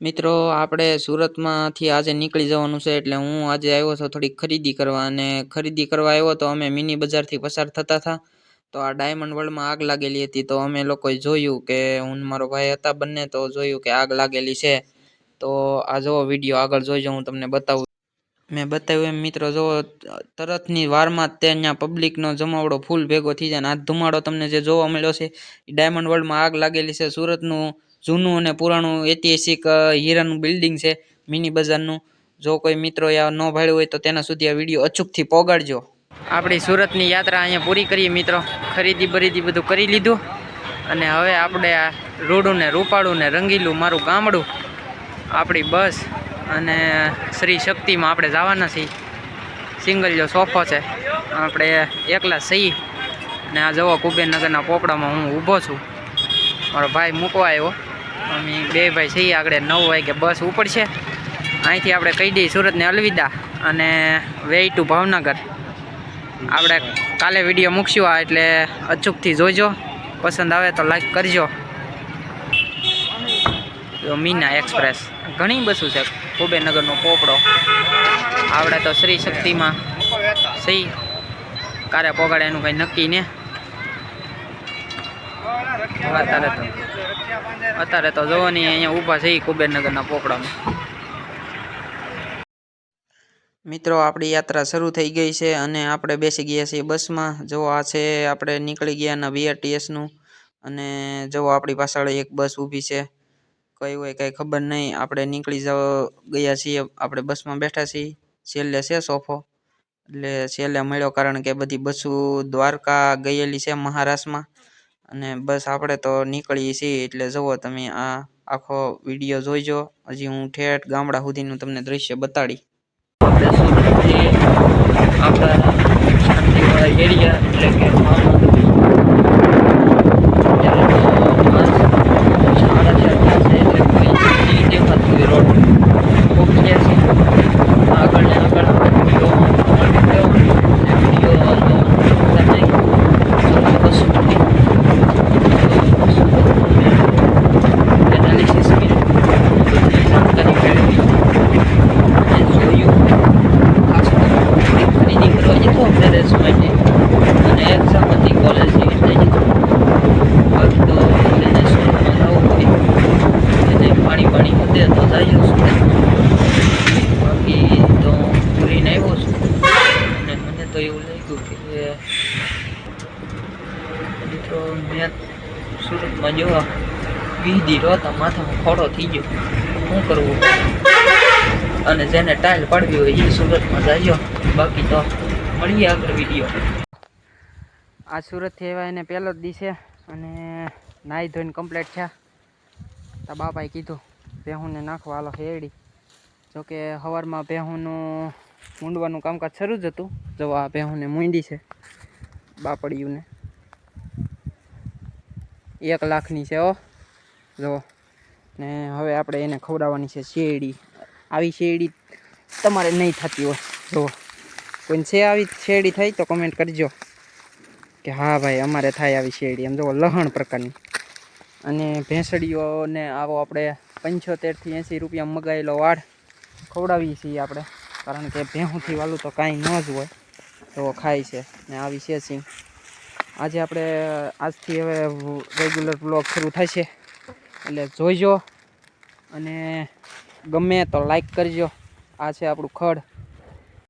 મિત્રો, આપણે સુરતમાંથી આજે નીકળી જવાનું છે એટલે હું આજે આવ્યો છું થોડીક ખરીદી કરવા અને ખરીદી કરવા આવ્યો તો અમે મિની બજારથી પસાર થતા હતા. તો આ ડાયમંડ વર્લ્ડમાં આગ લાગેલી હતી તો અમે લોકોએ જોયું કે હું મારો ભાઈ હતા બંને તો જોયું કે આગ લાગેલી છે. તો આ જોવો વીડિયો આગળ જોઈજો હું તમને બતાવું. મેં બતાવ્યું એમ મિત્રો, જુઓ, તરતની વારમાં તે અહીંયા પબ્લિકનો જમાવડો ફૂલ ભેગો થઈ જાય અને આ ધુમાડો તમને જે જોવા મળ્યો છે, એ ડાયમંડ વર્લ્ડમાં આગ લાગેલી છે. સુરતનું જૂનું અને પુરાણું ઐતિહાસિક હીરાનું બિલ્ડિંગ છે, મિની બજારનું. જો કોઈ મિત્રો આ ન ભાળ્યું હોય તો તેના સુધી આ વીડિયો અચૂકથી પોગાડજો. આપણી સુરતની યાત્રા અહીંયા પૂરી કરીએ મિત્રો. ખરીદી બરીદી બધું કરી લીધું. અને હવે આપણે આ રૂડું ને રૂપાળું ને રંગીલું મારું ગામડું. આપણી બસ અને શ્રી શક્તિમાં આપણે જવાના છીએ. સિંગલ જો સોફો છે. આપણે એકલા સહી. ને આ જવો કુબેરનગરના પોપડામાં હું ઊભો છું. મારો ભાઈ મૂકવા આવ્યો. અમે બે ભાઈ છીએ, આગળ નવ વાગે બસ ઉપડશે. અહીંથી આપણે કહી દઈએ સુરતને અલવિદા અને વે ટુ ભાવનગર. આપણે કાલે વીડિયો મૂકશું આ એટલે અચૂકથી જોજો. પસંદ આવે તો લાઈક કરજો. મીના એક્સપ્રેસ. ઘણી બસો છે કુબેનગરનો પોપડો. આપણે તો શ્રી શક્તિમાં. સહી કારે પોગાડે એનું કંઈ નક્કી ને. અત્યારે તો. અત્યારે તો જોવાની અહીંયા ઊભા છે કુબેરનગરના પોપડામાં. મિત્રો, આપણી યાત્રા શરૂ થઈ ગઈ છે અને આપણે બેસી ગયા છીએ બસમાં. જો આ છે, આપણે નીકળી ગયાના બીઆરટીએસનું અને જો આપણી પાછળ એક બસ ઊભી છે. કઈ હોય કંઈ ખબર નહીં. આપણે નીકળી જવા ગયા છીએ. આપણે બસમાં બેઠા છીએ. છેલ્લે છે સોફો. એટલે છેલ્લે મળ્યો કારણ કે બધી બસો દ્વારકા ગયેલી છે મહારાષ્ટ્રમાં. અને બસ આપણે તો નીકળીએ છીએ એટલે જુઓ તમે આ આખો વીડિયો જોઈજો. હજી હું ઠેઠ ગામડા સુધીનું તમને દ્રશ્ય બતાડી આપણા એરિયા એટલે કે ભાવનગર સાડા ચાર પાસે એટલે કોઈ નહીં દેખાતું હોય રોડ પહોંચી ગયા છીએ આગળ ને આગળ વીડિયો એનાલિસિસ બધી જાણકારી મેળવી અને જોયું ખાસ કરીને થોડીક ખરીદી કરવા જતો ટેરેસ માટે અને એક્ઝામ હતી કોલેજ એટલે જતો બાકી તો એને સ્કૂલમાં જવું હોય એને પાણી પાણી વધે તો જાય સુરત બાકી તો પૂરીને આવ્યો છું અને મને તો એવું લાગ્યું કે મિત્રો મેં સુરતમાં જોવા. વીધી રોતા માથામાં ખોડો થઈ ગયો. શું કરવું? અને જેને ટાઇલ પાડવી હોય એ સુરતમાં જાયો બાકી તો મળીએ આગળ વીડિયો આ સુરતથી એવા એને પહેલો જ દિવસે અને નાહી ધોઈને કમ્પ્લીટ થયા. તો બાપાએ કીધું, ભેહુંને નાખવા હાલો હેડી જોકે સવારમાં ભેહુંનું મૂંડવાનું કામકાજ શરૂ જ હતું. જો આ ભેહુંને મૂંડી છે બાપડિયુંને. એક લાખની છે, હો. જો. ને હવે આપણે એને ખવડાવવાની છે શેરડી. આવી શેરડી તમારે નહીં થતી હોય. જુઓ કોઈને છે આવી શેરડી થાય તો કમેન્ટ કરજો. કે હા ભાઈ, અમારે થાય આવી શેરડી. એમ જુઓ લહણ પ્રકારની. અને ભેંસડીઓને આવો આપણે પંચોતેરથી એંસી રૂપિયા મગાવેલો વાળ ખવડાવીએ છીએ આપણે. કારણ કે ભેહુંથી વાલું તો કાંઈ ન જ હોય. તો ખાય છે. ને આવી છે સિંગ આજે આપણે, આજથી હવે રેગ્યુલર બ્લોગ શરૂ થશે એટલે જોઈજો અને ગમે તો લાઈક કરજો. આ છે આપણું ખડ.